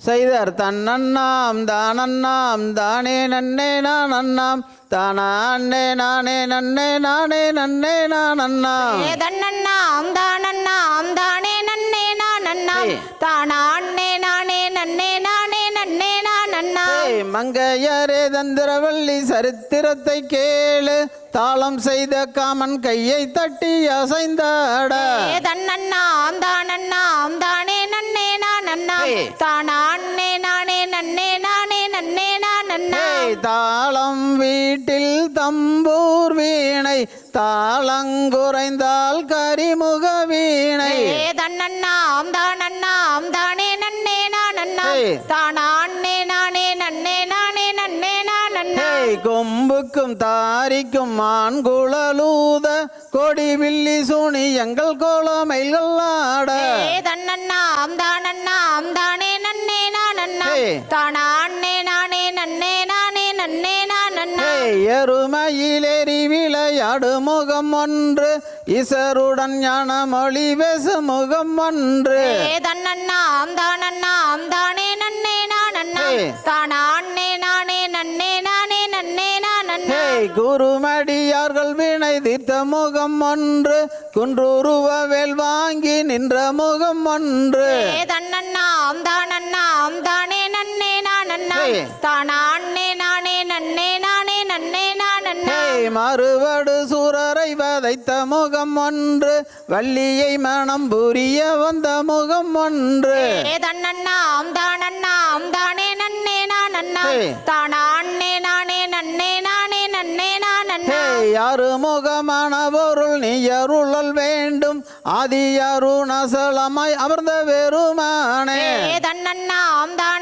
செய்தர் தன்னண்ணாம் தானண்ணாம் தானே நன்னே நான் அண்ணாம் தானே நானே நன்னே நானே நன்னே நான் அண்ணாம் ஏதன்னண்ணாம் தானண்ணாம் தானே நன்னே நான் அண்ணாம் தானா அண்ணே நானே நன்னே நானே நன்னே நான் அண்ணாம் ஏய், மங்கையரே தந்திரவள்ளி சரித்திரத்தை கேளு. தாளம் செய்த காமன் கையை தட்டி அசைந்தாட ஏதன்னண்ணாம் தானண்ணாம் தானே தானா நானே நன்னே நானே நன்னே நான் அண்ணாம் ஏய், தாளம் வீட்டில் தம்பூர் வீணை தாளங்குறைந்தால் கரிமுக வீணை. ஏதன்னண்ணாம் தானண்ணாம் தானே நன்னே நான் அண்ணாம் ஏய். தானா நானே நன்னே நானே நன்னே நான் அண்ணாம் ஏய், கொம்புக்கும் தாரிக்கும் மான் குழலூத கொடி வில்லி சூனி எங்கள் கோலமைகள் ஆட ஏதன்னண்ணாம் தானண்ணாம் தானா நானே நன்னே நானே நன்னே நான் எருமையிலேறி விளையாடு முகம் ஒன்று இசருடன் ஞான மொழி பேசு முகம் ஒன்று. ஏதன்னண்ணாம் தானண்ணாம் தானே நன்னே நான் அண்ணாம் ஏய். தானா நானே நன்னே நானே நன்னே நான் அண்ணாம் ஏய் குருமடியார்கள் வினை தீர்த்த முகம் ஒன்று குன்றுருவ வேல் வாங்கி நின்ற முகம் ஒன்று. ஏதன்னண்ணாம் தானண்ணாம் தானே நன்னே தானா? நானே நன்னே நானே நன்னே நான் மறுவடு சூரரை வதைத்த முகம் ஒன்று வள்ளியை மனம் புரிய வந்த முகம் ஒன்று. ஏதன்னண்ணாம் தானண்ணாம் தானே நன்னே நான் அண்ணாம் ஏய். தானா நானே நன்னே நானே நன்னே நான் அண்ணாம் ஏய் யாரு முகமான பொருள் நீ அருளல் வேண்டும். ஆதி அருணசலமாய் அமர்ந்த வெறுமானே. ஏதன்னண்ணாம் தானண்ணாம் தானே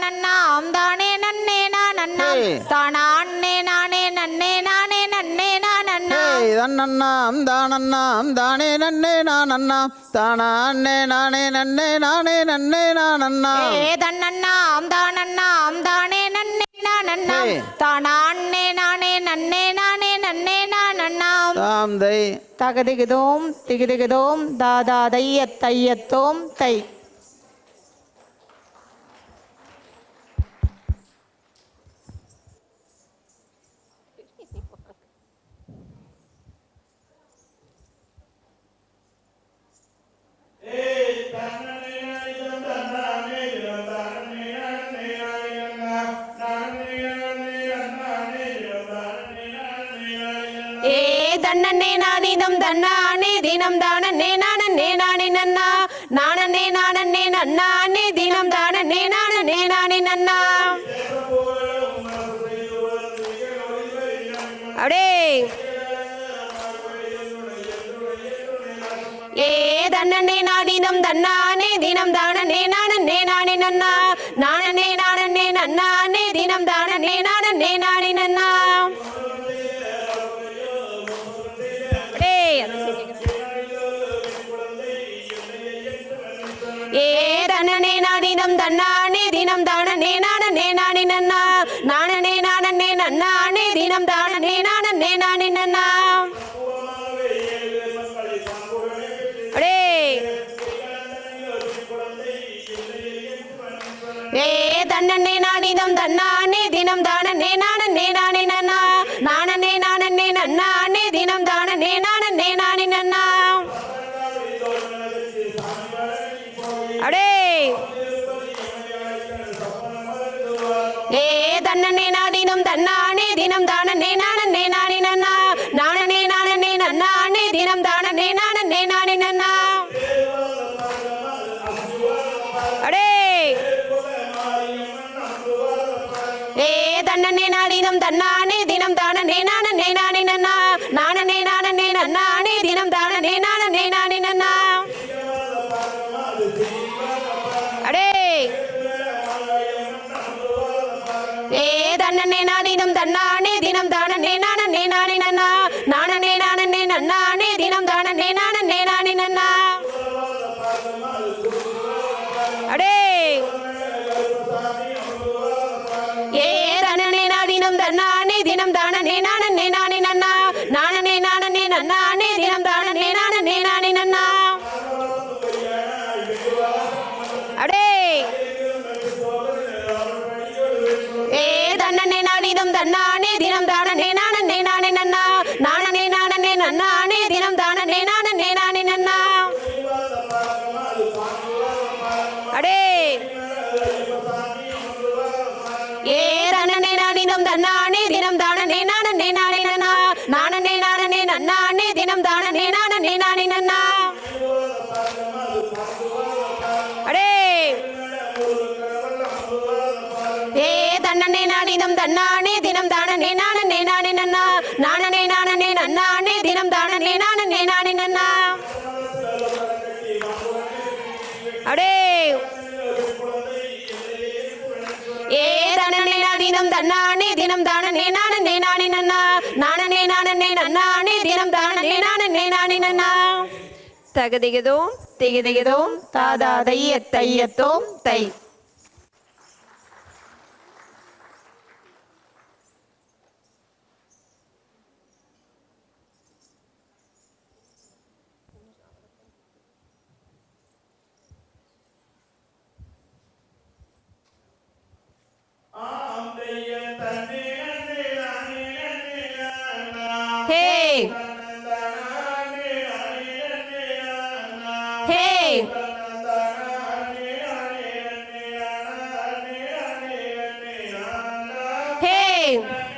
நான் அண்ணாம் ஏய். தானா அண்ணே நானே நன்னே நானே நன்னே நான் அண்ணாம் ஏய் தன்னண்ணாம் தானண்ணாம் தானே நன்னே நான் அண்ணே நானே நன்னே நானே நன்னே நான் அண்ணாம் ஏதன்னண்ணாம் தானண்ணாம் தானே நன்னே நான் அண்ணே நானே நன்னே நானே நன்னே நான் அண்ணாம் தாம் தை. தகதிகுதோம் திகுதிகுதோம் தாதா தையத் தையத்தோம் தை. தினம் தானே நானே நானே நன்னா நானே நானே நன்னானே தினம் தானே நானே நானே நன்னா. அடே. ஏ தன்னே நாதினம் தன்னானே தினம் தானே நானே நானே நன்னா நானே நானே நன்னானே தினம் தானே நானே நானே நன்னா. நாதினம் தன்னானே தினம் தானே நானே நானே நன்னா. நானே நானே நன்னானே தினம் தானே நானே நானே நன்னா. ஏ தன்னே நாடினும் தன்னானே தினம் தானே நானே நானே நன்னா. நானே நானே நன்னானே தினம் தானே நானே நானே நன்னா. அடே. ஏ தன்னே நாடினும் தன்னானே தினம் தானே நானே நானே நன்னா. நானே நானே நன்னானே தினம் தானே நானே நானே தன்னே தன்னானே தினம் தானே தினம் தான நேனான நேனானே நன்னா. நான நேனான. நே நன்னானே தினம் தான நேனான நேனானே நன்னா. தகதிகதோம் திகதிகதோம் தாதா தையத்தையத்தோம் தை. Amen.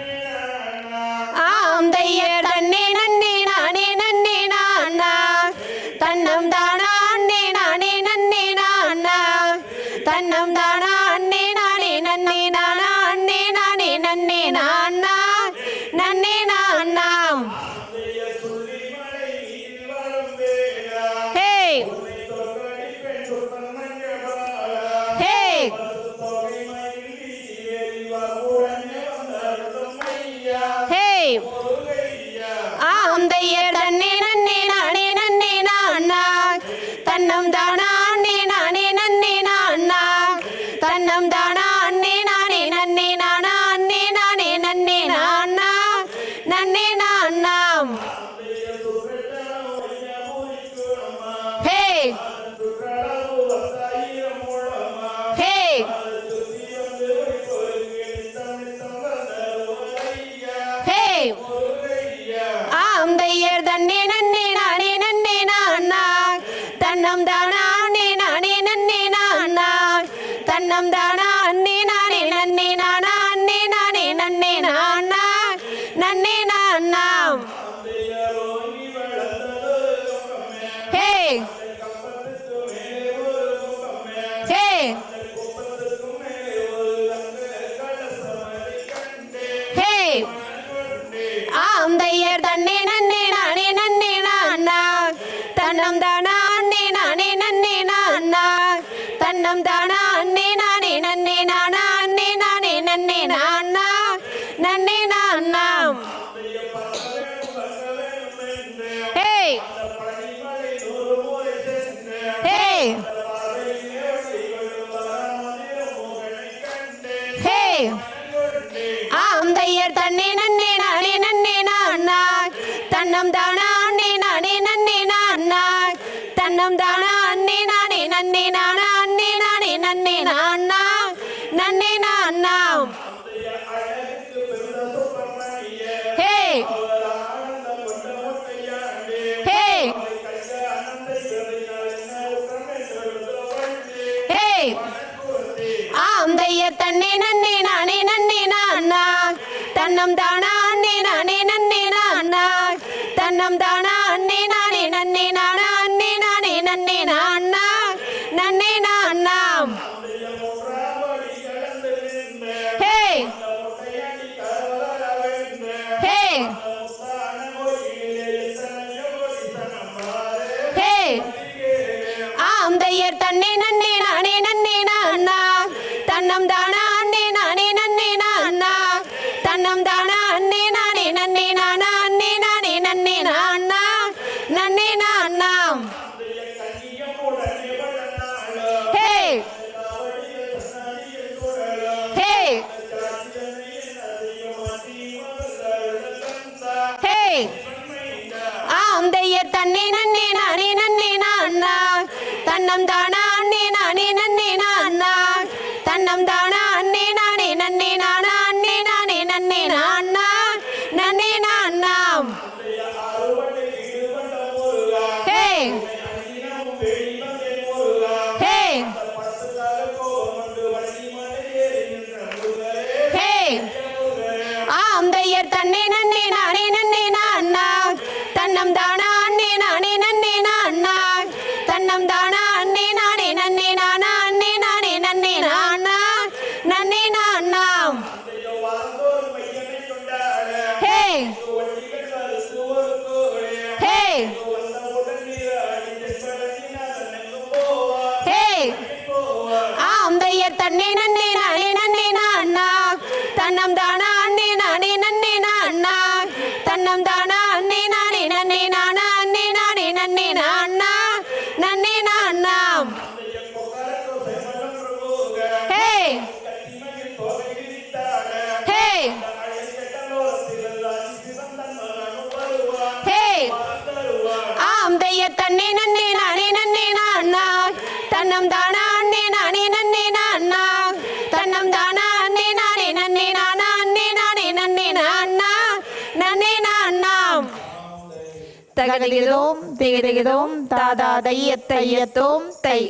நன்னே நான் நாம் நன்னே நான் நாம் ஹே ஹே ஹே. ஆந்தைய தன்னே நன்னே நானே நன்னே நான் நான் தன்னம் தானா அண்ணே நானே நன்னே நான் தன்னம் தான் ஆ அந்தைய தன்னே நன்னே நானே நன்னே அண்ணா தன்னம் தானா அண்ணே நானே நன்னே அண்ணா தன்னம் தானா அண்ணே நானே நன்னே நானா அண்ணே நானே நன்னே நான் தகதிகிதோம் திகிதிகிதோம் தாதா தைய தையத்தோம் தை